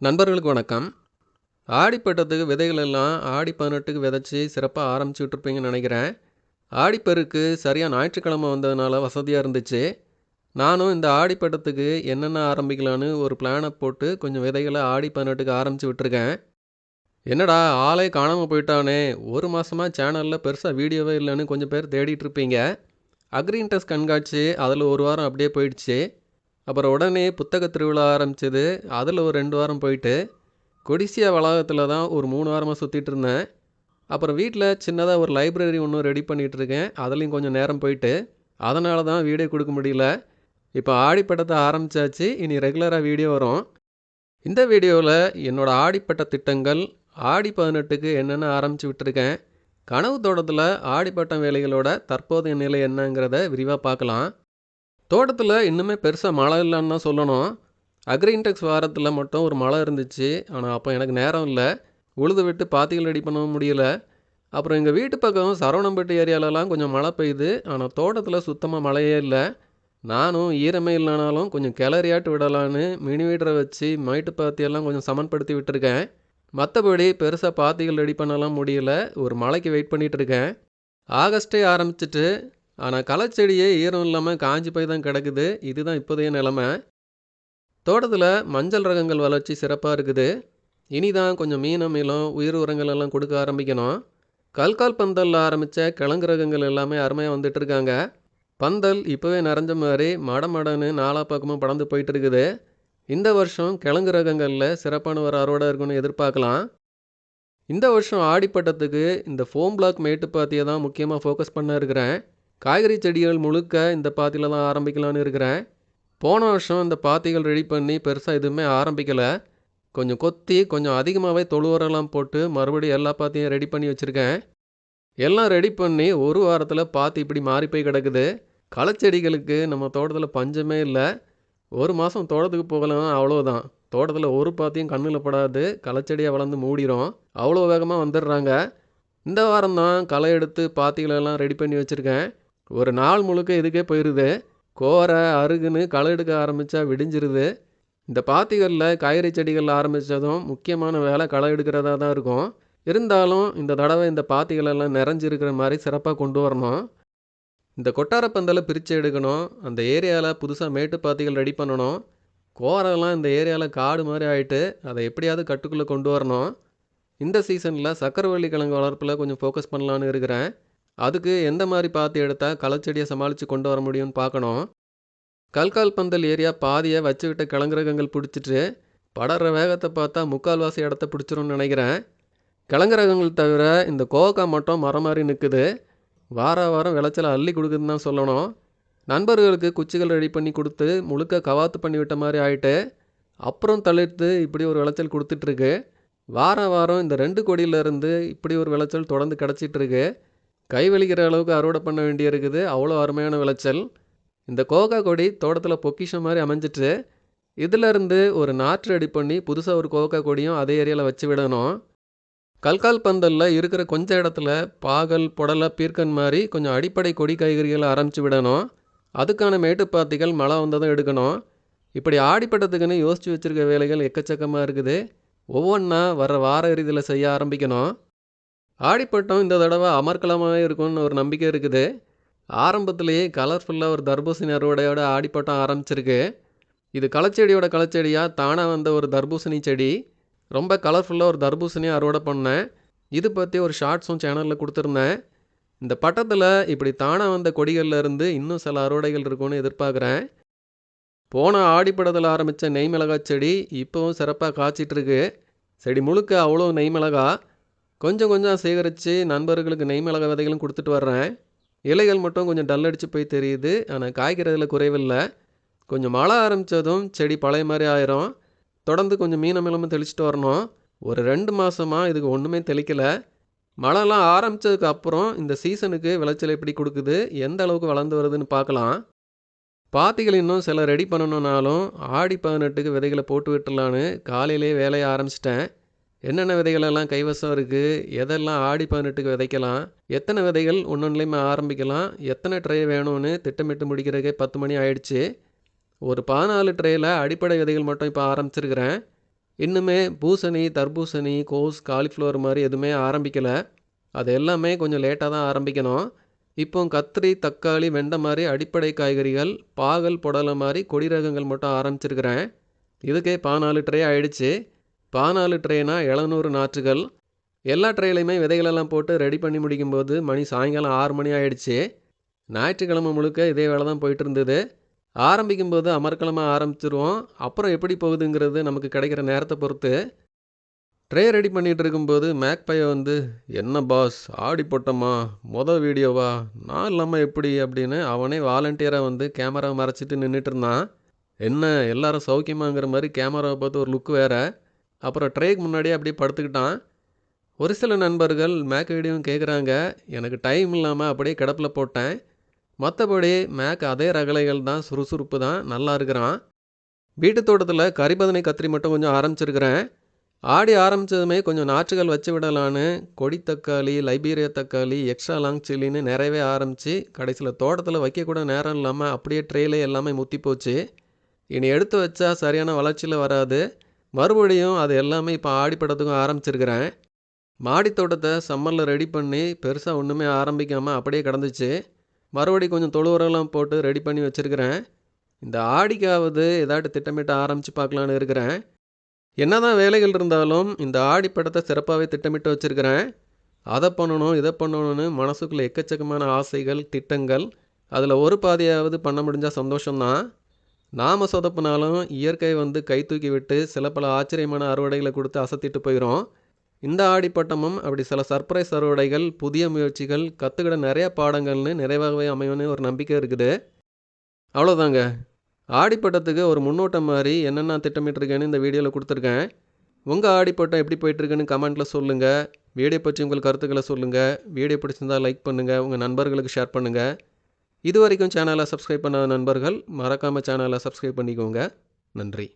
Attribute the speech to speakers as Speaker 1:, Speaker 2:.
Speaker 1: நண்பர்களுக்கு வணக்கம். ஆடிப்பட்டத்துக்கு விதைகள் எல்லாம் ஆடி பதினெட்டுக்கு விதைச்சி சிறப்பாக ஆரம்பிச்சுட்ருப்பீங்கன்னு நினைக்கிறேன். ஆடிப்பெருக்கு சரியாக ஞாயிற்றுக்கிழமை வந்ததுனால வசதியாக இருந்துச்சு. நானும் இந்த ஆடிப்பட்டத்துக்கு என்னென்ன ஆரம்பிக்கலான்னு ஒரு பிளானை போட்டு கொஞ்சம் விதைகளை ஆடி பதினெட்டுக்கு ஆரம்பித்து விட்டுருக்கேன். என்னடா ஆளே காணாமல் போயிட்டானே. ஒரு மாதமாக சேனலில் பெருசாக வீடியோவே இல்லைன்னு கொஞ்சம் பேர் தேடிட்டு இருப்பீங்க. இன்ட்ரெஸ்ட் கண்காட்சி அதில் ஒரு வாரம் அப்படியே போயிடுச்சு. அப்புறம் உடனே புத்தக திருவிழா ஆரம்பிச்சது. அதில் ஒரு ரெண்டு வாரம் போயிட்டு கொடிசியா வளாகத்தில் தான் ஒரு மூணு வாரமாக சுற்றிட்டு இருந்தேன். அப்புறம் வீட்டில் சின்னதாக ஒரு லைப்ரரி ஒன்று ரெடி பண்ணிகிட்டு இருக்கேன். அதுலேயும் கொஞ்சம் நேரம் போயிட்டு அதனால தான் வீடியோ கொடுக்க முடியல. இப்போ ஆடிப்பட்டத்தை ஆரம்பித்தாச்சு இனி ரெகுலராக வீடியோ வரும். இந்த வீடியோவில் என்னோடய ஆடிப்பட்ட திட்டங்கள் ஆடி பதினெட்டுக்கு என்னென்ன ஆரம்பித்து விட்டுருக்கேன் கனவு தோட்டத்தில் ஆடிப்பட்டம் வேலைகளோட தற்போதைய நிலை என்னங்கிறத விரிவாக பார்க்கலாம். தோட்டத்தில் இன்னுமே பெருசாக மழை இல்லைன்னு தான் சொல்லணும். அக்ரின்டெக்ஸ் வாரத்தில் மட்டும் ஒரு மழை இருந்துச்சு. ஆனால் அப்போ எனக்கு நேரம் இல்லை. உழுது விட்டு பாத்திகள் ரெடி பண்ணவும் முடியல. அப்புறம் எங்கள் வீட்டு பக்கம் சரவணம்பட்டி ஏரியாலலாம் கொஞ்சம் மழை பெய்யுது. ஆனால் தோட்டத்தில் சுத்தமாக மழையே இல்லை. நானும் ஈரமே இல்லைனாலும் கொஞ்சம் கிளறியாட்டு விடலான்னு மினி வீடரை வச்சு மைட்டு பாத்தியெல்லாம் கொஞ்சம் சமன்படுத்தி விட்டுருக்கேன். மற்றபடி பெருசாக பாத்திகள் ரெடி பண்ணலாம் முடியல. ஒரு மழைக்கு வெயிட் பண்ணிகிட்ருக்கேன் ஆகஸ்ட்டே ஆரம்பிச்சிட்டு ஆனால் களைச்செடியே ஈரம் இல்லாமல் காஞ்சி போய் தான் கிடக்குது. இதுதான் இப்போதைய நிலமை. தோட்டத்தில் மஞ்சள் ரகங்கள் வளர்ச்சி சிறப்பாக இருக்குது. இனி தான் கொஞ்சம் மீன் மீளம் உயிர் உரங்கள் எல்லாம் கொடுக்க ஆரம்பிக்கணும். கல்கால் பந்தலில் ஆரம்பித்த கிழங்கு ரகங்கள் எல்லாமே அருமையாக வந்துட்டுருக்காங்க பந்தல் இப்போவே நிறைஞ்ச மாதிரி மட மடன்னு நாலா பக்கமும் படந்து போயிட்டு இருக்குது. இந்த வருஷம் கிழங்கு ரகங்களில் சிறப்பான ஒரு அறுவடை இருக்குன்னு எதிர்பார்க்கலாம். இந்த வருஷம் ஆடிப்பட்டத்துக்கு இந்த ஃபோம் பிளாக் மேட்டுப்பாத்தியை தான் முக்கியமாக ஃபோக்கஸ் பண்ண இருக்கிறேன். காய்கறி செடிகள் முழுக்க இந்த பாத்தியில் தான் ஆரம்பிக்கலான்னு இருக்கிறேன். போன வருஷம் இந்த பாத்திகள் ரெடி பண்ணி பெருசாக எதுவுமே ஆரம்பிக்கலை. கொஞ்சம் கொத்தி கொஞ்சம் அதிகமாகவே தொழு உரம்லாம் போட்டு மறுபடியும் எல்லா பாத்தியும் ரெடி பண்ணி வச்சுருக்கேன். எல்லாம் ரெடி பண்ணி ஒரு வாரத்தில் பாத்தி இப்படி மாறி போய் கிடக்குது. களச்செடிகளுக்கு நம்ம தோட்டத்தில் பஞ்சமே இல்லை. ஒரு மாதம் தோட்டத்துக்கு போகலாம் அவ்வளோதான் தோட்டத்தில் ஒரு பாத்தியும் கண்ணில் படாது. களைச்செடியாக வளர்ந்து மூடிடும் அவ்வளோ வேகமாக வந்துடுறாங்க. இந்த வாரம் தான் களை எடுத்து பாத்திகளெல்லாம் ரெடி பண்ணி வச்சுருக்கேன். ஒரு நாள் முழுக்க இதுக்கே போயிடுது கோரை அருகுன்னு களை எடுக்க ஆரம்பித்தா விடிஞ்சிருது. இந்த பாத்திகளில் காய்கறி செடிகள் ஆரம்பித்ததும் முக்கியமான வேலை களை எடுக்கிறதா தான் இருக்கும். இருந்தாலும் இந்த தடவை இந்த பாத்திகளெல்லாம் நிறைஞ்சிருக்கிற மாதிரி சிறப்பாக கொண்டு வரணும். இந்த கொட்டார பந்தலை பிரித்து எடுக்கணும். அந்த ஏரியாவில் புதுசாக மேட்டு பாத்திகள் ரெடி பண்ணணும். கோரெல்லாம் இந்த ஏரியாவில் காடு மாதிரி ஆகிட்டு அதை எப்படியாவது கட்டுக்குள்ளே கொண்டு வரணும். இந்த சீசனில் சக்கரவள்ளி கிழங்கு வளர்ப்பில் கொஞ்சம் ஃபோக்கஸ் பண்ணலான்னு இருக்கிறேன். அதுக்கு எந்த மாதிரி பார்த்து எடுத்தால் களைச்செடியை சமாளித்து கொண்டு வர முடியும்னு பார்க்கணும். கல்கால் பந்தல் ஏரியா பாதியை வச்சுக்கிட்ட விட்ட பிடிச்சிட்டு படற வேகத்தை பார்த்தா முக்கால்வாசி இடத்த பிடிச்சிரும்னு நினைக்கிறேன். கிளங்குரகங்கள் தவிர இந்த கோவக்காய் மட்டும் மரம் மாதிரி நிற்குது வார வாரம் விளைச்சலை அள்ளி கொடுக்குதுன்னு தான் சொல்லணும். நண்பர்களுக்கு குச்சிகள் ரெடி பண்ணி கொடுத்து முழுக்க கவாத்து பண்ணி விட்ட மாதிரி ஆயிட்டு அப்புறம் தளிர்த்து இப்படி ஒரு விளைச்சல் கொடுத்துட்ருக்கு வாரம் வாரம் இந்த ரெண்டு கொடியிலேருந்து இப்படி ஒரு விளைச்சல் தொடர்ந்து கிடச்சிட்ருக்கு கை வலிக்கிற அளவுக்கு அறுவடை பண்ண வேண்டிய இருக்குது. அவ்வளோ அருமையான விளைச்சல். இந்த கோகா கொடி தோட்டத்தில் பொக்கிஷம் மாதிரி அமைஞ்சிட்டு இதிலிருந்து ஒரு நாற்று ரெடி பண்ணி புதுசாக ஒரு கோகா கொடியும் அதே ஏரியாவில் வச்சு விடணும். கல்கால் பந்தலில் இருக்கிற கொஞ்ச இடத்துல பாகல் புடலை பீர்க்கன் மாதிரி கொஞ்சம் அடிப்படை கொடி காய்கறிகளை ஆரம்பித்து விடணும். அதுக்கான மேட்டுப்பாத்திகள் மழை வந்ததும் எடுக்கணும். இப்படி ஆடிப்பட்டத்துக்குன்னு யோசித்து வச்சுருக்க வேலைகள் எக்கச்சக்கமாக இருக்குது. ஒவ்வொன்றா வர வார இறுதியில் செய்ய ஆரம்பிக்கணும். ஆடிப்பட்டம் இந்த தடவை அமர்க்கலமாக இருக்கும்னு ஒரு நம்பிக்கை இருக்குது. ஆரம்பத்திலேயே கலர்ஃபுல்லாக ஒரு தர்பூசணி அறுவடையோட ஆடிப்பட்டம் ஆரம்பிச்சிருக்கு. இது களைச்செடியோட களைச்செடியாக தானாக வந்த ஒரு தர்பூசணி செடி. ரொம்ப கலர்ஃபுல்லாக ஒரு தர்பூசணியை அறுவடை பண்ணேன். இது பற்றி ஒரு ஷார்ட்ஸும் சேனலில் கொடுத்துருந்தேன். இந்த பட்டத்தில் இப்படி தானாக வந்த கொடிகளில் இருந்து இன்னும் சில அறுவடைகள் இருக்கும்னு எதிர்பார்க்குறேன். போன ஆடிப்படத்தில் ஆரம்பித்த நெய் மிளகாய் செடி இப்போவும் சிறப்பாக காய்ச்சிட்ருக்கு செடி முழுக்க அவ்வளோ நெய் மிளகாய் கொஞ்சம் கொஞ்சம் சேகரித்து நண்பர்களுக்கு நெய்மிளகா விதைகளும் கொடுத்துட்டு வர்றேன். இலைகள் மட்டும் கொஞ்சம் டல் அடித்து போய் தெரியுது. ஆனால் காய்க்கிறதுல குறைவில்லை. கொஞ்சம் மழை ஆரம்பித்ததும் செடி பழைய மாதிரி ஆயிரும். தொடர்ந்து கொஞ்சம் மீனமிலமும் தெளிச்சிட்டு வரணும். ஒரு ரெண்டு மாதமாக இதுக்கு ஒன்றுமே தெளிக்கலை. மழைலாம் ஆரம்பித்ததுக்கு அப்புறம் இந்த சீசனுக்கு விளைச்சல் எப்படி கொடுக்குது? எந்த அளவுக்கு வளர்ந்து வருதுன்னு பார்க்கலாம். பாத்திகள் இன்னும் சில ரெடி பண்ணணுன்னாலும் ஆடி பதினெட்டுக்கு விதைகளை போட்டு விட்டுலான்னு காலையிலே வேலையை ஆரம்பிச்சிட்டேன். என்னென்ன விதைகளெல்லாம் கைவசம் இருக்குது எதெல்லாம் ஆடி பதினெட்டுக்கு விதைக்கலாம்? எத்தனை விதைகள் ஒன்றொன்றுலையுமே ஆரம்பிக்கலாம்? எத்தனை ட்ரே வேணும்னு திட்டமிட்டு முடிக்கிறதுக்கே பத்து மணி ஆயிடுச்சு. ஒரு பதினாலு ட்ரேயில் அடிப்படை விதைகள் மட்டும் இப்போ ஆரம்பிச்சிருக்கிறேன். இன்னுமே பூசணி தர்பூசணி கோஸ் காலிஃப்ளவர் மாதிரி எதுவுமே ஆரம்பிக்கலை. அது எல்லாமே கொஞ்சம் லேட்டாக தான் ஆரம்பிக்கணும். இப்போ கத்திரி தக்காளி வெண்டை மாதிரி அடிப்படை காய்கறிகள் பாகல் புடலை மாதிரி கொடி ரகங்கள் மட்டும் ஆரம்பிச்சிருக்கிறேன். இதுக்கே பதினாலு ட்ரே ஆயிடுச்சு. பதினாலு ட்ரேனா எழுநூறு நாற்றுகள். எல்லா ட்ரேலையுமே விதைகளெல்லாம் போட்டு ரெடி பண்ணி முடிக்கும்போது மணி சாயங்காலம் ஆறு மணி ஆயிடுச்சு. ஞாயிற்றுக்கிழமை முழுக்க இதே வேலை தான் போயிட்டு இருந்தது ஆரம்பிக்கும்போது அமர்க்கிழமை ஆரம்பிச்சிருவோம். அப்புறம் எப்படி போகுதுங்கிறது நமக்கு கிடைக்கிற நேரத்தை பொறுத்து. ட்ரே ரெடி பண்ணிகிட்டு இருக்கும்போது மேக்பைய வந்து என்ன பாஸ் ஆடி போட்டோமா? மொதல் வீடியோவா? நான் இல்லாமல் எப்படி? அப்படின்னு அவனே வாலண்டியராக வந்து கேமராவை மறைச்சிட்டு நின்றுட்டு இருந்தான். என்ன எல்லாரும் சௌக்கியமாங்கிற மாதிரி கேமராவை பார்த்து ஒரு லுக் வேறு. அப்புறம் ட்ரேக்கு முன்னாடியே அப்படியே படுத்துக்கிட்டான். ஒரு சில நண்பர்கள் மேக் வீடியோவும் கேட்குறாங்க எனக்கு டைம் இல்லாமல் அப்படியே கிடப்பில் போட்டேன். மற்றபடி மேக் அதே ரகலைகள் தான் சுறுசுறுப்பு தான் நல்லா இருக்கிறான். வீட்டு தோட்டத்தில் கரிபதனை கத்திரி மட்டும் கொஞ்சம் ஆரம்பிச்சிருக்கிறேன். ஆடி ஆரம்பித்ததுமே கொஞ்சம் நாற்றுகள் வச்சு விடலான்னு கொடி தக்காளி லைபீரியா தக்காளி எக்ஸ்ட்ரா லாங் சில்லின்னு நிறையவே ஆரம்பித்து கடைசியில் தோட்டத்தில் வைக்கக்கூட நேரம் இல்லாமல் அப்படியே ட்ரேலே எல்லாமே முத்தி போச்சு. இனி எடுத்து வச்சா சரியான வளர்ச்சியில் வராது. மறுபடியும் அது எல்லாமே இப்போ ஆடிப்படத்துக்கும் ஆரம்பிச்சிருக்கிறேன். மாடி தோட்டத்தை சம்மரில் ரெடி பண்ணி பெருசாக ஒன்றுமே ஆரம்பிக்காமல் அப்படியே கிடந்துச்சு. மறுபடி கொஞ்சம் தொழு போட்டு ரெடி பண்ணி வச்சுருக்கிறேன். இந்த ஆடிக்காவது ஏதாட்டு திட்டமிட்டு ஆரம்பித்து பார்க்கலான்னு இருக்கிறேன். என்ன தான் வேலைகள் இருந்தாலும் இந்த ஆடி படத்தை சிறப்பாகவே திட்டமிட்டு வச்சுருக்கிறேன். அதை பண்ணணும் இதை பண்ணணும்னு மனசுக்குள்ளே எக்கச்சக்கமான ஆசைகள் திட்டங்கள். அதில் ஒரு பாதியாவது பண்ண முடிஞ்சால் சந்தோஷம்தான். நாம் சொதப்புனாலும் இயற்கை வந்து கை தூக்கி விட்டு சில பல ஆச்சரியமான அறுவடைகளை கொடுத்து அசத்திட்டு போயிடும் இந்த ஆடிப்பட்டமும் அப்படி சில சர்ப்ரைஸ் அறுவடைகள் புதிய முயற்சிகள் கற்றுக்கிட நிறைய பாடங்கள்னு நிறைவாகவே அமையும்னு ஒரு நம்பிக்கை இருக்குது. அவ்வளோதாங்க ஆடிப்பட்டத்துக்கு ஒரு முன்னோட்டம் மாதிரி என்னென்ன திட்டமிட்டிருக்கேன்னு இந்த வீடியோவில் கொடுத்துருக்கேன். உங்கள் ஆடிப்பட்டம் எப்படி போயிட்டுருக்குன்னு கமெண்ட்டில் சொல்லுங்கள் வீடியோ பற்றி உங்கள் கருத்துக்களை சொல்லுங்கள் வீடியோ பிடிச்சிருந்தா லைக் பண்ணுங்கள் உங்கள் நண்பர்களுக்கு ஷேர் பண்ணுங்கள் இது வரைக்கும் சேனலை சப்ஸ்கிரைப் பண்ணாத நண்பர்கள் மறக்காமல் சேனலை சப்ஸ்கிரைப் பண்ணிக்கோங்க. நன்றி.